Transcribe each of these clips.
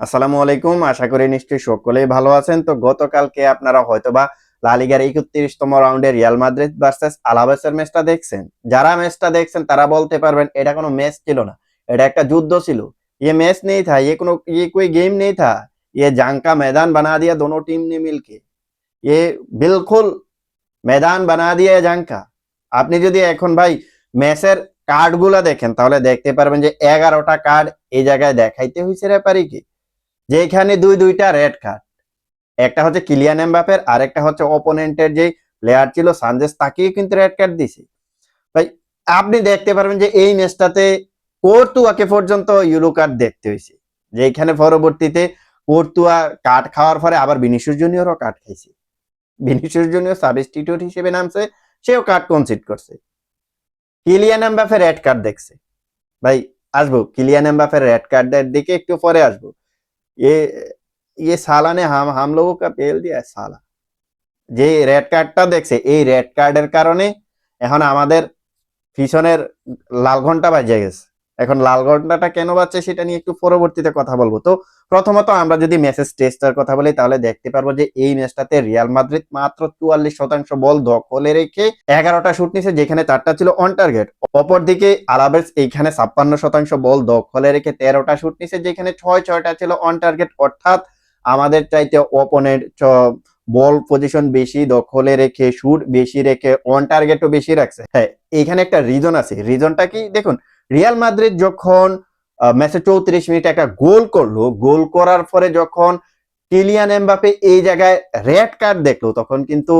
আসসালামু আলাইকুম আশা করি নিশ্চয়ই সকলেই ভালো আছেন তো গতকালকে আপনারা হয়তোবা লালিগার একত্রিশতম রাউন্ডে রিয়াল মাদ্রিদ ভার্সেস আলাবেসের ম্যাচটা দেখছেন যারা ম্যাচটা দেখছেন তারা বলতে পারবেন এটা কোনো ম্যাচ ছিল না এটা একটা যুদ্ধ ছিল ये मैच नहीं था ये কোনো ये कोई गेम नहीं था ये जंग का मैदान बना दिया दोनों टीम ने मिलके ये बिल्कुल मैदान बना दिया है जंग का আপনি যদি এখন ভাই ম্যাচের কার্ডগুলা দেখেন তাহলে দেখতে পারবেন যে এগারোটা কার্ড এই জায়গায় দেখাইতে হয়েছে রেপারি কি যে এখানে দুই দুইটা রেড কার্ড একটা হচ্ছে কিলিয়ান এমবাপের আর একটা হচ্ছে অপোনেন্টের যে প্লেয়ার ছিল সানজেস তাকেই কিন্তু রেড কার্ড দিছে। ভাই, আপনি দেখতে পারবেন যে এই ম্যাচটাতে কোর্তুয়াকে পর্যন্ত ইউরো কার্ড দেখতে হয়েছে। যে এখানে পরবর্তীতে কোর্তুয়া কার্ড খাওয়ার পরে আবার বিনিশুর জুনিয়রও কার্ড খাইছে। বিনিশুর জুনিয়র সাবস্টিটিউট হিসেবে নামছে, সেও কার্ড কনসিড করছে। কিলিয়ান এমবাফে রেড কার্ড দেখছে। ভাই, আসব। কিলিয়ান এমবাফের রেড কার্ডের দিকে একটু পরে আসব। ये ये साला ने हम हम लोगों का पेल दिया है साला যে রেড কার্ডটা দেখছে এই রেড কার্ডের কারণে এখন আমাদের পিছনের লাল ঘন্টা বাজে গেছে এখন লাল ঘন্টাটা কেন বাজছে সেটা নিয়ে একটু পরবর্তীতে কথা বলব। তো প্রথমত আমরা যদি মেসেজ টেস্টার কথা বলি, তাহলে দেখতে পারব যে এই ম্যাচটাতে রিয়াল মাদ্রিদ মাত্র চুয়াল্লিশ শতাংশ বল দখলে রেখে এগারোটা শুট নিছে, যেখানে চারটা ছিল অন টার্গেট অপরদিকে আলাবেস এইখানে ছাপ্পান্ন শতাংশ বল দখলে রেখে তেরোটা শুট নিছে, যেখানে ছয়, ছয়টা ছিল অন টার্গেট অর্থাৎ আমাদের চাইতে অপোনেন্ট বল পজিশন বেশি দখলে রেখে শুট বেশি রেখে অন টার্গেটও বেশি রাখছে। হ্যাঁ এখানে একটা রিজন আছে। রিজনটা কি? দেখুন রিয়াল মাদ্রিদ যখন ম্যাচে চৌত্রিশ মিনিট একটা গোল করল, গোল করার পরে যখন কিলিয়ান এমবাপে এই জায়গায় রেড কার্ড দেখল, তখন কিন্তু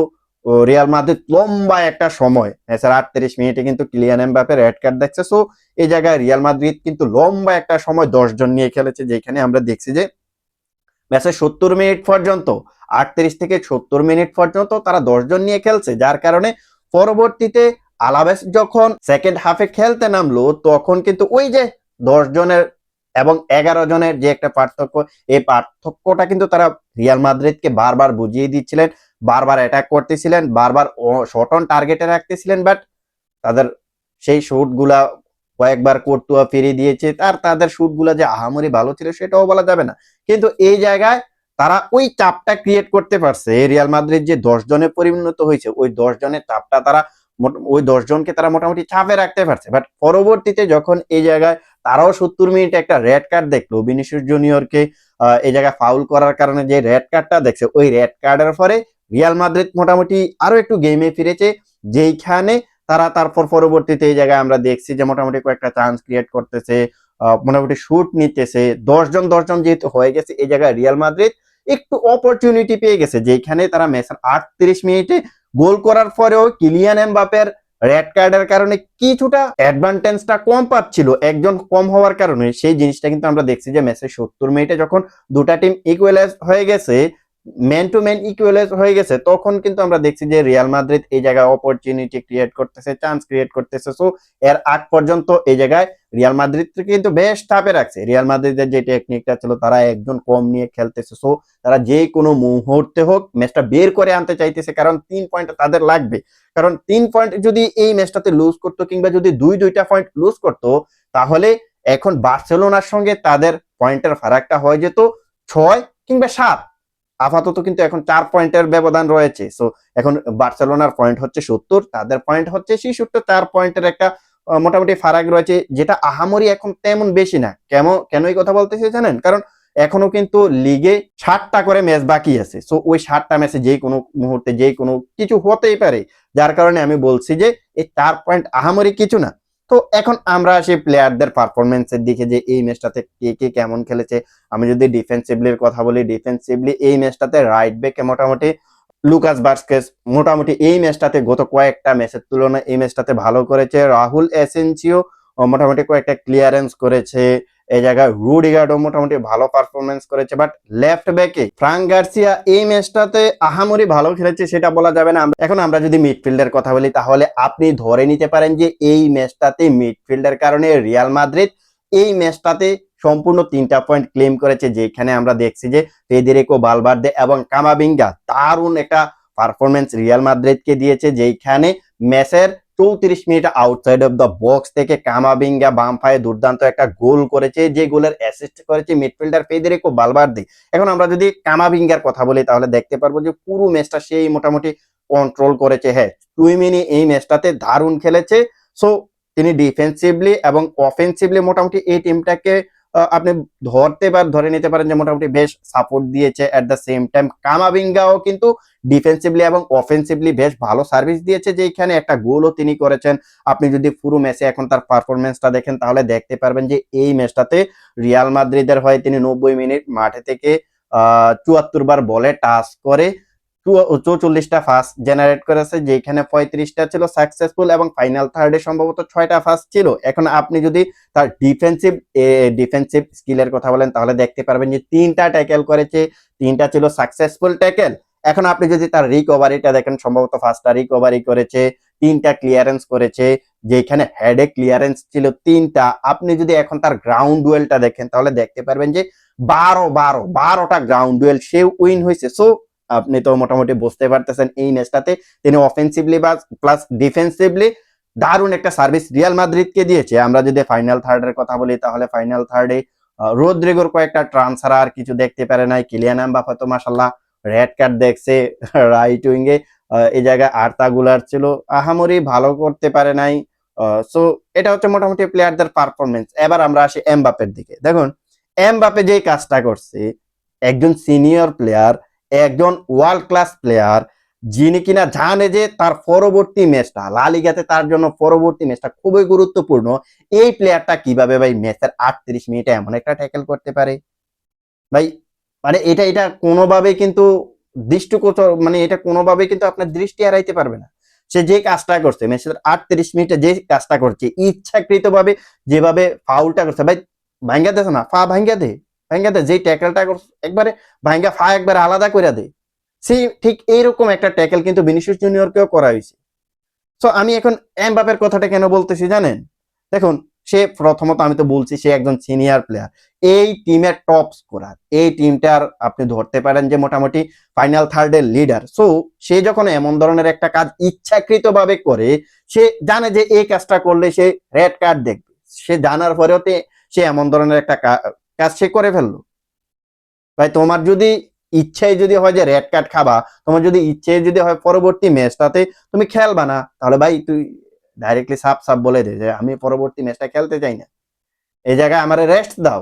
রিয়াল মাদ্রিদ লম্বা একটা সময় ম্যাচের আটত্রিশ মিনিটে কিন্তু কিলিয়ান এমবাপে রেড কার্ড দেখছে। সো, এই জায়গায় রিয়াল মাদ্রিদ কিন্তু লম্বা একটা সময় জন নিয়ে খেলেছে, যেখানে আমরা দেখছি যে ম্যাচের সত্তর মিনিট পর্যন্ত, আটত্রিশ থেকে সত্তর মিনিট পর্যন্ত তারা জন নিয়ে খেলছে, যার কারণে পরবর্তীতে আলাবেস যখন সেকেন্ড হাফে খেলতে নামলো, তখন কিন্তু ওই যে দশ জনের এবং এগারো জনের যে একটা পার্থক্য, এই পার্থক্যটা কিন্তু তারা রিয়াল মাদ্রিদকে বারবার বুঝিয়ে দিচ্ছিলেন, বারবার অ্যাটাক করতেছিলেন, বারবার শর্ট অন টার্গেটে রাখতেছিলেন বাট তাদের সেই শুটগুলা কয়েকবার কর্তুয়া ফিরিয়ে দিয়েছে, আর তাদের শুটগুলা যে আহামরি ভালো ছিল সেটাও বলা যাবে না। কিন্তু এই জায়গায় তারা ওই চাপটা ক্রিয়েট করতে পারছে রিয়াল মাদ্রিদ যে দশ জনে পরিণত হয়েছে, ওই দশ জনের চাপটা তারা ওই দশজনকে তারা মোটামুটি চাপে রাখতে পারছে। বাট পরবর্তীতে যখন এই জায়গায় তারাও সত্তর মিনিটে একটা রেড কার্ড দেখল বিনিশুর জুনিয়রকে এই জায়গায় ফাউল করার কারণে যে রেড কার্ডটা দেখছে, ওই রেড কার্ডের পরে রিয়াল মাদ্রিদ মোটামুটি আরও একটু গেমে ফিরেছে, যেইখানে তারা তারপর পরবর্তীতে এই জায়গায় আমরা দেখছি যে মোটামুটি কয়েকটা চান্স ক্রিয়েট করতেছে মোটামুটি শুট নিতেছে। দশজন দশজন যেহেতু হয়ে গেছে এই জায়গায় রিয়াল মাদ্রিদ একটু অপরচুনিটি পেয়ে গেছে যেখানে তারা ম্যাচের আটত্রিশ মিনিটে গোল করার পরেও কিলিয়ান এমবাপের রেড কার্ডের কারণে কিছুটা অ্যাডভান্টেজটা কম পাচ্ছিল, একজন কম হওয়ার কারণে। সেই জিনিসটা কিন্তু আমরা দেখছি যে ম্যাচের সত্তর মিনিটে যখন দুটা টিম ইকুয়ালাইজ হয়ে গেছে ম্যান টু ম্যান ইকুয়ালাইজ হয়ে গেছে, তখন কিন্তু আমরা দেখছি যে রিয়াল মাদ্রিদ এই জায়গায় অপরচুনিটি ক্রিয়েট করতেছে চান্স ক্রিয়েট করতেছে সো এর আগ পর্যন্ত এই জায়গায় রিয়াল মাদ্রিদ কিন্তু বেশ চাপে রাখছে। রিয়াল মাদ্রিদের যে টেকনিকটা ছিল, তারা একজন কম নিয়ে খেলতেছে সো তারা যে কোনো মুহূর্তে হোক ম্যাচটা বের করে আনতে চাইতেছে, কারণ তিন পয়েন্ট তাদের লাগবে। কারণ তিন পয়েন্ট যদি এই ম্যাচটাতে লুজ করতো কিংবা যদি দুই, দুইটা পয়েন্ট লুজ করতো, তাহলে এখন বার্সেলোনার সঙ্গে তাদের পয়েন্টের ফারাকটা হয়ে যেত ছয় কিংবা সাত। আপাতত কিন্তু এখন চার পয়েন্টের ব্যবধান রয়েছে। সো এখন বার্সেলোনার পয়েন্ট হচ্ছে সত্তর, তাদের পয়েন্ট হচ্ছে ছেষট্টি চার পয়েন্টের একটা মোটামুটি ফারাক রয়েছে, যেটা আহামরি এখন তেমন বেশি না। কেমন কেন এই কথা বলতেছি জানেন? কারণ এখনও কিন্তু লিগে ষাটটা করে ম্যাচ বাকি আছে। সো ওই ষাটটা ম্যাচে যে কোনো মুহূর্তে, যে কোনো কিছু হতেই পারে। যার কারণে আমি বলছি যে, এই চার পয়েন্ট আহামরি কিছু না। তো এখন আমরা আসি প্লেয়ারদের পারফরমেন্সের দিকে যে এই ম্যাচটাতে কে কে কেমন খেলেছে, আমি যদি ডিফেন্সিভলির কথা বলি ডিফেন্সিভলি এই ম্যাচটাতে রাইট ব্যাকে মোটামুটি লুকাস বার্সকেস মোটামুটি এই ম্যাচটাতে গত কয়েকটা ম্যাচের তুলনায় এই ম্যাচটাতে ভালো করেছে। রাহুল এসেন্সিও মোটামুটি কয়েকটা ক্লিয়ারেন্স করেছে। এই জায়গায় রুডিগার্ডও মোটামুটি ভালো পারফরমেন্স করেছে বাট লেফট ব্যাকে ফ্রাঙ্ক গার্সিয়া এই ম্যাচটাতে আহামরি ভালো খেলেছে সেটা বলা যাবে না। এখন আমরা যদি মিডফিল্ডের কথা বলি, তাহলে আপনি ধরে নিতে পারেন যে এই ম্যাচটাতে মিডফিল্ডের কারণে রিয়াল মাদ্রিদ এই ম্যাচটাতে সম্পূর্ণ তিনটা পয়েন্ট ক্লেম করেছে, যেখানে আমরা দেখছি যে ফেদেরিকো বালবার্দে এবং কামাবিঙ্গা দারুণ একটা পারফরমেন্স রিয়াল মাদ্রিদকে দিয়েছে যেখানে ম্যাচের চৌত্রিশ minute outside of the box থেকে কামাবিঙ্গা বাম পায়ে দুর্দান্ত একটা গোল করেছে, যে গোলের অ্যাসিস্ট করেছে মিডফিল্ডার ফেদেরিকো বালবার্দি। এখন আমরা যদি কামাবিঙ্গার কথা বলি, তাহলে দেখতে পারব যে পুরো ম্যাচটা সেই মোটামুটি কন্ট্রোল করেছে। হ্যাঁ টুইমিনি এই ম্যাচটাতে দারুণ খেলেছে। সো তিনি ডিফেন্সিভলি এবং অফেন্সিভলি মোটামুটি এই টিমটাকে আপনি ধরতে পার, ধরে নিতে পারেন যে মোটামুটি বেশ সাপোর্ট দিয়েছে এট দ্য সেম টাইম কামাবিঙ্গাও কিন্তু ডিফেন্সিভলি এবং অফেন্সিভলি বেশ ভালো সার্ভিস দিয়েছে যে এখানে একটা গোলও তিনি করেছেন। আপনি যদি পুরো ম্যাচে এখন তার পারফরমেন্সটা দেখেন তাহলে দেখতে পারবেন যে এই ম্যাচটাতে রিয়াল মাদ্রিদের হয়ে তিনি নব্বই মিনিট মাঠে থেকে আহ, চুয়াত্তর বার বলে টাচ করে চৌচল্লিশটা ফার্স্ট জেনারেট করেছে যেখানে পঁয়ত্রিশটা ছিল সাকসেসফুল এবং ফাইনাল থার্ডে সম্ভবত ছয়টা ফার্স্ট ছিল। এখন আপনি যদি তার ডিফেন্সিভ ডিফেন্সিভ স্কিলের কথা বলেন, তাহলে দেখতে পারবেন যে তিনটা ট্যাকেল করেছে। তিনটা ছিল সাকসেসফুল ট্যাকেল এখন আপনি যদি তার রিকভারিটা দেখেন, সম্ভবত ফার্স্টটা রিকভারি করেছে, তিনটা ক্লিয়ারেন্স করেছে যেখানে হেডে ক্লিয়ারেন্স ছিল তিনটা। আপনি যদি এখন তার গ্রাউন্ড ডুয়েলটা দেখেন, তাহলে দেখতে পারবেন যে বারো বারো, বারোটা গ্রাউন্ড ডুয়েল সে উইন হয়েছে। সো আপনি তো মোটামুটি বুঝতে পারতেছেন এই ম্যাচটাতে। তিনি অফেন্সিভলি বা প্লাস ডিফেন্সিভলি দারুণ একটা সার্ভিস রিয়াল মাদ্রিদকে দিয়েছে। আমরা যদি ফাইনাল থার্ডের কথা বলি, তাহলে ফাইনাল থার্ডে রোদ্রিগোর কয়েকটা ট্রান্সফার আর কিছু দেখতে পারে নাই। কিলিয়ান এমবাপে তো মাসাল্লাহ রেড কার্ড দেখছে রাইট উইঙ্গে এই জায়গায় আর্তা গুলার ছিল। আহামরি ভালো করতে পারে নাই। সো এটা হচ্ছে মোটামুটি প্লেয়ারদের পারফরমেন্স এবার আমরা আসি এমবাপের দিকে। দেখুন এমবাপে যে কাজটা করছে, একজন সিনিয়র প্লেয়ার একজন ওয়ার্ল্ড ক্লাস প্লেয়ার যিনি কিনা জানে যে তার পরবর্তী ম্যাচটা লালিগাতে তার জন্য পরবর্তী ম্যাচটা খুবই গুরুত্বপূর্ণ, এই প্লেয়ারটা কীভাবে ভাই ম্যাচের আটত্রিশ মিনিটে এমন একটা ট্যাকেল করতে পারে? ভাই মানে এটা এটা কোনোভাবে কিন্তু দৃষ্টিগোচর মানে এটা কোনোভাবে কিন্তু আপনার দৃষ্টি এড়াইতে পারবে না। সে যে কাজটা করছে ম্যাচের আটত্রিশ মিনিটে যে কাজটা করছে ইচ্ছাকৃত ভাবে যেভাবে ফাউলটা করছে, ভাই ভাঙ্গা দেছে না ফা ভাঙ্গা দে। ভাঙ্গা দে যে ট্যাকেলটা একবারে ভাঙ্গা ফা একবারে আলাদা করে দেয় সেই ঠিক এইরকম একটা ট্যাকেল কিন্তু বিনিশিয়াস জুনিয়রকেও করা হয়েছে। সো আমি এখন এমবাপের কথাটা কেন বলতেছি জানেন? দেখুন, সে প্রথমত আমি তো বলছি সে একজন সিনিয়র প্লেয়ার এই টিমের টপ স্কোরার এই টিমটার আপনি ধরতে পারেন যে মোটামুটি ফাইনাল থার্ডের লিডার সো সে যখন এমন ধরনের একটা কাজ ইচ্ছাকৃত ভাবে করে, সে জানে যে এই কাজটা করলে সে রেড কার্ড দেখবে। সে জানার পরেও সে এমন ধরনের একটা কাজ সে করে ফেলল। ভাই, তোমার যদি ইচ্ছাই যদি হয় যে রেড কার্ড খাবা, তোমার যদি ইচ্ছে যদি হয় পরবর্তী ম্যাচটাতে তুমি খেলবা না, তাহলে ভাই তুই ডাইরেক্টলি সাপ সাপ বলে দে যে আমি পরবর্তী ম্যাচটা খেলতে চাই না। এই জায়গায় আমার রেস্ট দাও।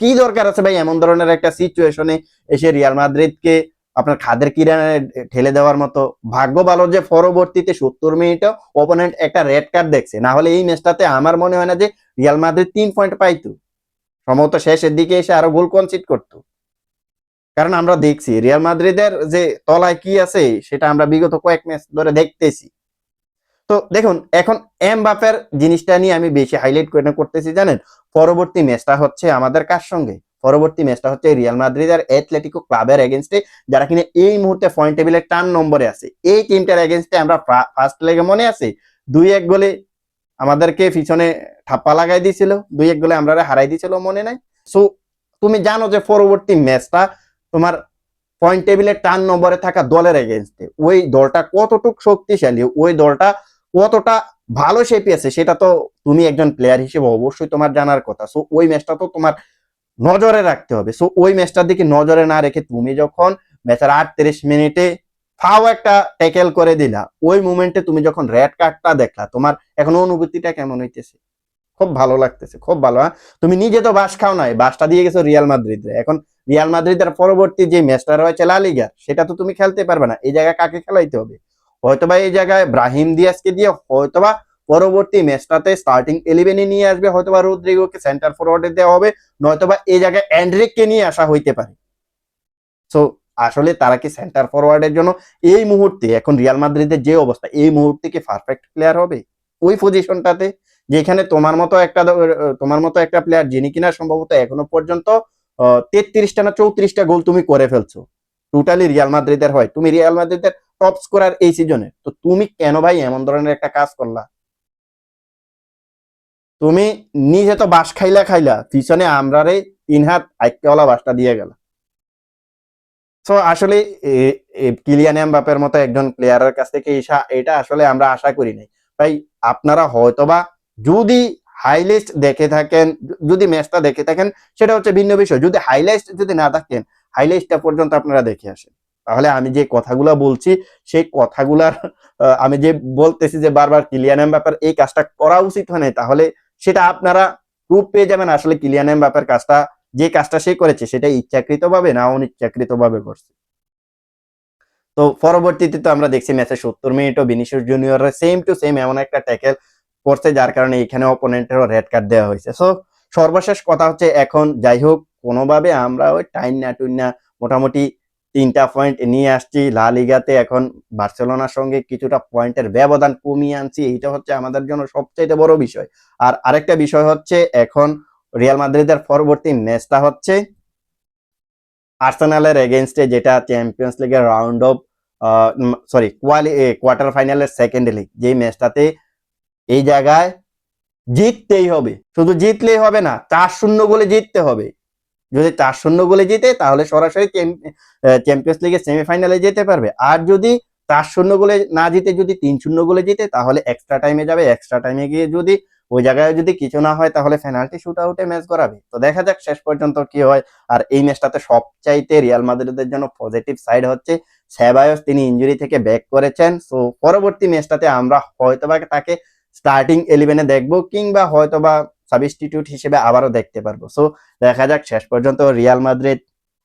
কি দরকার আছে ভাই এমন ধরনের একটা সিচুয়েশনে এসে রিয়াল মাদ্রিদকে আপনার খাদের কিরানে ঠেলে দেওয়ার মতো? ভাগ্য ভালো যে পরবর্তীতে সত্তর মিনিটে ওপোনেন্ট একটা রেড কার্ড দেখছে, না হলে এই ম্যাচটাতে আমার মনে হয় না যে রিয়াল মাদ্রিদ তিন পয়েন্ট পাইতো। সম্ভবত শেষের দিকে এসে আরও গোল কনসিড করতো। কারণ আমরা দেখছি রিয়াল মাদ্রিদের যে তলায় কি আছে, সেটা আমরা বিগত কয়েক ম্যাচ ধরে দেখতেছি। তো দেখুন, এখন এম বাপের জিনিসটা নিয়ে আমি বেশি হাইলাইট করে করতেছি, জানেন? পরবর্তী ম্যাচটা হচ্ছে আমাদের কার সঙ্গে? পরবর্তী ম্যাচটা হচ্ছে রিয়াল মাদ্রিদ আর অ্যাথলেটিকো ক্লাবের এগেনস্টে যারা কিনা এই মুহূর্তে পয়েন্ট টেবিলের টান নম্বরে আছে। এই টিমটার এগেনস্টে আমরা ফার্স্ট লেগে মনে আছে? দুই এক গোলে আমাদেরকে পিছনে ঠাপ্পা লাগাই দিয়েছিল, দুই এক গোলে আমরা হারাই দিয়েছিল মনে নাই। সো তুমি জানো যে পরবর্তী ম্যাচটা তোমার পয়েন্ট টেবিলের টান নম্বরে থাকা দলের এগেনস্টে ওই দলটা কতটুক শক্তিশালী, ওই দলটা কতটা ভালো শেপে আছে, সেটা তো তুমি একজন প্লেয়ার হিসেবে অবশ্যই তোমার জানার কথা। সো ওই ম্যাচটা তো তোমার নজরে রাখতে হবে। সো ওই ম্যাচটার দিকে নজরে না রেখে তুমি যখন ম্যাচের আটত্রিশ মিনিটে ফাও একটা ট্যাকেল করে দিলা। ওই মুমেন্টে তুমি যখন রেড কার্ডটা দেখলা, তোমার এখন অনুভূতিটা কেমন হইতেছে? খুব ভালো লাগতেছে, খুব ভালো হ্যাঁ? তুমি নিজে তো বাস খাও নাই, বাসটা দিয়ে গেছো রিয়াল মাদ্রিদ এখন রিয়াল মাদ্রিদের পরবর্তী যে ম্যাচটা রয়েছে লা লিগা সেটা তো তুমি খেলতে পারবে না। এই জায়গায় কাকে খেলাইতে হবে? হয়তোবা এই জায়গায় ব্রাহিম দিয়াসকে দিয়ে হয়তোবা পরবর্তী ম্যাচটাতে স্টার্টিং ইলেভেনে নিয়ে আসবে, হয়তোবা রুদ্রিগোকে সেন্টার ফরওয়ার্ডে দেওয়া হবে, নয়তোবা এই জায়গায় অ্যান্ড্রিককে নিয়ে আসা হইতে পারে। সো আসলে তারা কি সেন্টার ফরওয়ার্ডের জন্য এই মুহূর্তে, এখন রিয়াল মাদ্রিদের যে অবস্থা, এই মুহূর্তে কি পারফেক্ট প্লেয়ার হবে? ওই পজিশনটাতে যেখানে তোমার মতো একটা, তোমার মতো একটা প্লেয়ার যিনি কিনা সম্ভবত এখনও পর্যন্ত তেত্রিশটা না চৌত্রিশটা গোল তুমি করে ফেলছো। টোটালি রিয়াল মাদ্রিদের হয়। তুমি রিয়াল মাদ্রিদের টপ স্কোরার এই সিজনে তো তুমি কেন ভাই এমন ধরনের একটা কাজ করলা? তুমি নিজে তো বাস খাইলা খাইলা, পিছনে আমরারে তিন হাত আইকেওয়ালা বাসটা দিয়ে গেল। তো আসলে কিলিয়ান এমবাপের মতো একজন প্লেয়ারের কাছ থেকে এটা আসলে আমরা আশা করি নাই। তাই আপনারা হয়তোবা যদি হাইলাইট দেখে থাকেন যদি ম্যাচটা দেখে থাকেন, সেটা হচ্ছে ভিন্ন বিষয়। যদি হাইলাইট যদি না থাকেন হাইলাইটটা পর্যন্ত আপনারা দেখে আসেন। তাহলে আমি যে কথাগুলো বলছি, সেই কথাগুলার আমি যে বলতেছি যে বারবার কিলিয়ান এমবাপের এই কাজটা করা উচিত হয় তাহলে সেটা আপনারা প্রুফ পেয়ে যাবেন আসলে কিলিয়ান এমবাপের কাজটা যে কাজটা সে করেছে, সেটা ইচ্ছাকৃতভাবে না অনিচ্ছাকৃত ভাবে করছে। তো পরবর্তীতে তো আমরা দেখছি ম্যাচে সত্তর মিনিটও Vinicius Junior same to same এমন একটা ট্যাকেল করছে, যার কারণে এখানে অপোনেন্টেরও রেড কার্ড দেওয়া হয়েছে। সো সর্বশেষ কথা হচ্ছে এখন যাই হোক, কোনোভাবে আমরা ওই টাইম না টুইন না মোটামুটি তিনটা পয়েন্ট নিয়ে আসছি। লা লিগাতে এখন বার্সেলোনার সঙ্গে কিছুটা পয়েন্টের ব্যবধান কমিয়ে আনছি, এইটা হচ্ছে আমাদের জন্য সবচাইতে বড় বিষয়। আর আরেকটা বিষয় হচ্ছে এখন রিয়াল মাদ্রিদের পরবর্তী ম্যাচটা হচ্ছে আর্সেনালের এগেনস্টে যেটা চ্যাম্পিয়ন্স লিগের রাউন্ড অফ সরি কোয়ালি কোয়ার্টার ফাইনালের সেকেন্ড লিগ যেই ম্যাচটাতে এই জায়গায় জিততেই হবে। শুধু জিতলেই হবে না, চার শূন্য গোলে জিততে হবে। যদি চার শূন্য গোলে জিতে, তাহলে সরাসরি চ্যাম্পিয়ন্স লিগের সেমিফাইনালে যেতে পারবে। আর যদি চার শূন্য গোলে না জিতে, যদি তিন শূন্য গোলে জিতে, তাহলে এক্সট্রা টাইমে যাবে। এক্সট্রা টাইমে গিয়ে যদি ওই জায়গায় যদি কিছু না হয়, তাহলে পেনাল্টি শুট আউটে ম্যাচ করাবে। তো দেখা যাক শেষ পর্যন্ত কি হয়। আর এই ম্যাচটাতে সবচাইতে রিয়াল মাদ্রিদের জন্য পজিটিভ সাইড হচ্ছে সেবায়স তিনি ইনজুরি থেকে ব্যাক করেছেন। সো পরবর্তী ম্যাচটাতে আমরা হয়তোবা তাকে স্টার্টিং ইলেভেনে দেখব কিংবা হয়তোবা সাবস্টিটিউট হিসেবে আবারও দেখতে পারব। সো দেখা যাক শেষ পর্যন্ত রিয়াল মাদ্রিদ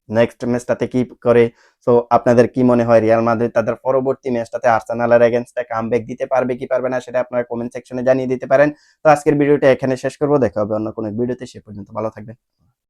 নেক্সট ম্যাচটাতে কি করে? সো আপনাদের কি মনে হয় রিয়াল মাদ্রিদ তাদের পরবর্তী ম্যাচটাতে আর্সেনালের এগেনস্টে কামব্যাক দিতে পারবে কি পারবে না সেটা আপনারা কমেন্ট সেকশনে জানিয়ে দিতে পারেন। তো আজকের ভিডিওটা এখানে শেষ করব। দেখা হবে অন্য কোনো ভিডিওতে, সে পর্যন্ত ভালো থাকবেন।